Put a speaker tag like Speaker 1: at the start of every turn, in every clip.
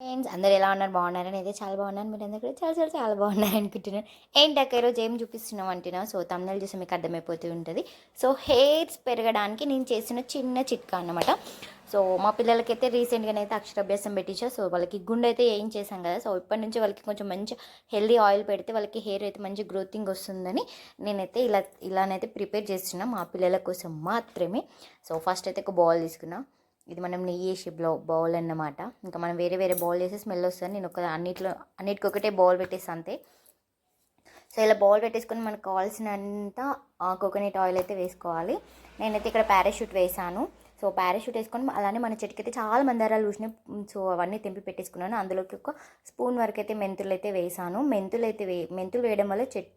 Speaker 1: Friends అందరు ఎలా ఉన్నారు? బాగున్నారని అయితే చాలా బాగున్నాను. మీరు అందరు కూడా చాలా చాలా చాలా బాగున్నారు అనుకుంటున్నాను. ఏంటక్క ఈరోజు ఏం చూపిస్తున్నాం అంటున్నా సో తమిళ చూసి మీకు అర్థమైపోతూ ఉంటుంది. సో హెయిర్స్ పెరగడానికి నేను చేసిన చిన్న చిట్కా అన్నమాట. సో మా పిల్లలకైతే రీసెంట్గానే అయితే అక్షరాభ్యాసం పెట్టించా. సో వాళ్ళకి గుండె అయితే ఏం చేశాం కదా? సో ఇప్పటి నుంచి వాళ్ళకి కొంచెం మంచి హెల్దీ ఆయిల్ పెడితే వాళ్ళకి హెయిర్ అయితే మంచి గ్రోతింగ్ వస్తుందని నేనైతే ఇలా ఇలానైతే ప్రిపేర్ చేస్తున్నా మా పిల్లల కోసం మాత్రమే. సో ఫస్ట్ అయితే ఒక బౌల్ తీసుకున్నా. ఇది మనం నెయ్యి వేసి బ్లౌ బౌల్ అన్నమాట. ఇంకా మనం వేరే వేరే బౌల్ చేసి స్మెల్ వస్తుంది. నేను ఒక అన్నిట్లో అన్నిటికి ఒకటే బౌల్ పెట్టేసి అంతే. సో ఇలా బౌల్ పెట్టేసుకొని మనకు కావాల్సినంత కోకోనట్ ఆయిల్ అయితే వేసుకోవాలి. నేనైతే ఇక్కడ పారాషూట్ వేసాను. సో పారాషూట్ వేసుకొని అలానే మన చెట్టుకి అయితే చాలా మందారాలు చూసినాయి సో అవన్నీ తెంపి పెట్టేసుకున్నాను. అందులోకి ఒక స్పూన్ వరకు అయితే మెంతులు అయితే వేసాను. మెంతులు అయితే వే మెంతులు వేయడం వల్ల చెట్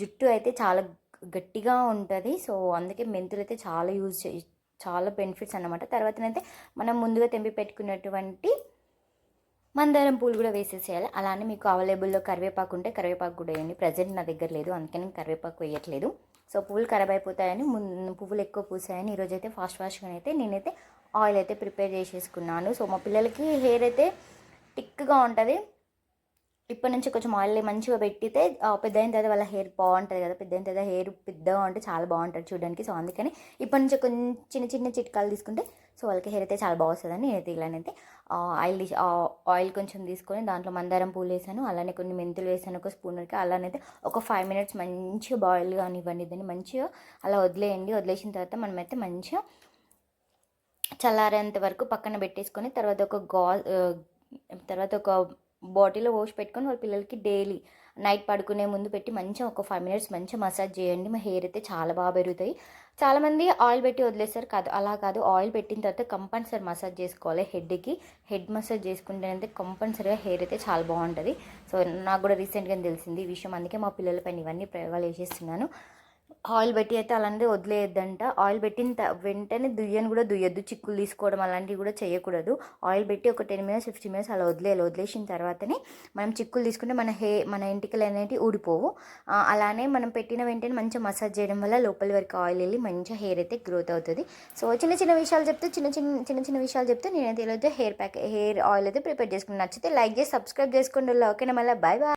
Speaker 1: జుట్టు అయితే చాలా గట్టిగా ఉంటుంది. సో అందుకే మెంతులు అయితే చాలా యూజ్ చే చాలా బెనిఫిట్స్ అన్నమాట. తర్వాతనైతే మనం ముందుగా తెంపి పెట్టుకున్నటువంటి మందారం పూలు కూడా వేసేసేయాలి. అలానే మీకు అవైలబుల్లో కరివేపాకు ఉంటే కరివేపాకు కూడా వేయండి. ప్రజెంట్ నా దగ్గర లేదు. అందుకని కరివేపాకు వేయట్లేదు. సో పువ్వులు ఖరాబ్ అయిపోతాయని ముందు పువ్వులు ఎక్కువ పూసాయని ఈరోజు అయితే ఫాస్ట్ ఫాస్ట్గా అయితే నేనైతే ఆయిల్ అయితే ప్రిపేర్ చేసేసుకున్నాను. సో మా పిల్లలకి హెయిర్ అయితే టిక్గా ఉంటుంది. ఇప్పటి నుంచి కొంచెం ఆయిల్ మంచిగా పెట్టితే పెద్ద అయిన తర్వాత వాళ్ళ హెయిర్ బాగుంటుంది కదా పెద్ద అయిన తర్వాత హెయిర్ పెద్దగా ఉంటే చాలా బాగుంటుంది చూడడానికి. సో అందుకని ఇప్పటి నుంచి కొంచెం చిన్న చిన్న చిట్కాలు తీసుకుంటే సో వాళ్ళకి హెయిర్ అయితే చాలా బాగుస్తుందని నేనైతే ఇలానైతే ఆయిల్ ఆయిల్ కొంచెం తీసుకొని దాంట్లో మందారం పూలు వేసాను అలానే కొన్ని మెంతులు వేసాను ఒక స్పూన్ వరకు అలానైతే ఒక ఫైవ్ మినిట్స్ మంచిగా బాయిల్ కానివ్వండి దాన్ని మంచిగా అలా వదిలేయండి. వదిలేసిన తర్వాత మనమైతే మంచిగా చల్లారేంత వరకు పక్కన పెట్టేసుకొని తర్వాత ఒక గా తర్వాత ఒక బాటిల్లో పోసి పెట్టుకొని వాళ్ళ పిల్లలకి డైలీ నైట్ పడుకునే ముందు పెట్టి మంచిగా ఒక ఫైవ్ మినిట్స్ మంచిగా మసాజ్ చేయండి. మా హెయిర్ అయితే చాలా బాగా పెరుగుతాయి. చాలామంది ఆయిల్ పెట్టి వదిలేస్తారు కాదు అలా కాదు. ఆయిల్ పెట్టిన తర్వాత కంపల్సరీ మసాజ్ చేసుకోవాలి హెడ్కి. హెడ్ మసాజ్ చేసుకుంటేనైతే కంపల్సరీగా హెయిర్ అయితే చాలా బాగుంటుంది. సో నాకు కూడా రీసెంట్గా తెలిసింది ఈ విషయం. అందుకే మా పిల్లల పైన ఇవన్నీ ప్రయోగాలు వేసేస్తున్నాను. ఆయిల్ పెట్టి అయితే అలాంటివి వదిలేయద్దంట. ఆయిల్ పెట్టిన వెంటనే దుయ్యను కూడా దుయ్యద్దు. చిక్కులు తీసుకోవడం అలాంటివి కూడా చేయకూడదు. ఆయిల్ పెట్టి ఒక టెన్ మినిట్స్ ఫిఫ్టీన్ మినిట్స్ అలా వదిలేయాలి. వదిలేసిన తర్వాతనే మనం చిక్కులు తీసుకుంటే మన హే మన ఇంటికలు అనేవి ఊడిపోవు. అలానే మనం పెట్టిన వెంటనే మంచిగా మసాజ్ చేయడం వల్ల లోపల వరకు ఆయిల్ వెళ్ళి మంచిగా హెయిర్ అయితే గ్రోత్ అవుతుంది. సో చిన్న చిన్న విషయాలు చెప్తే చిన్న చిన్న చిన్న చిన్న విషయాలు చెప్తే నేనైతే ఇలా హెయిర్ ప్యాక్ హెయిర్ ఆయిల్ అయితే ప్రిపేర్ చేసుకుని నచ్చితే లైక్ చేసి సబ్స్క్రైబ్ చేసుకోండి. ఓకేనా మళ్ళీ? Bye bye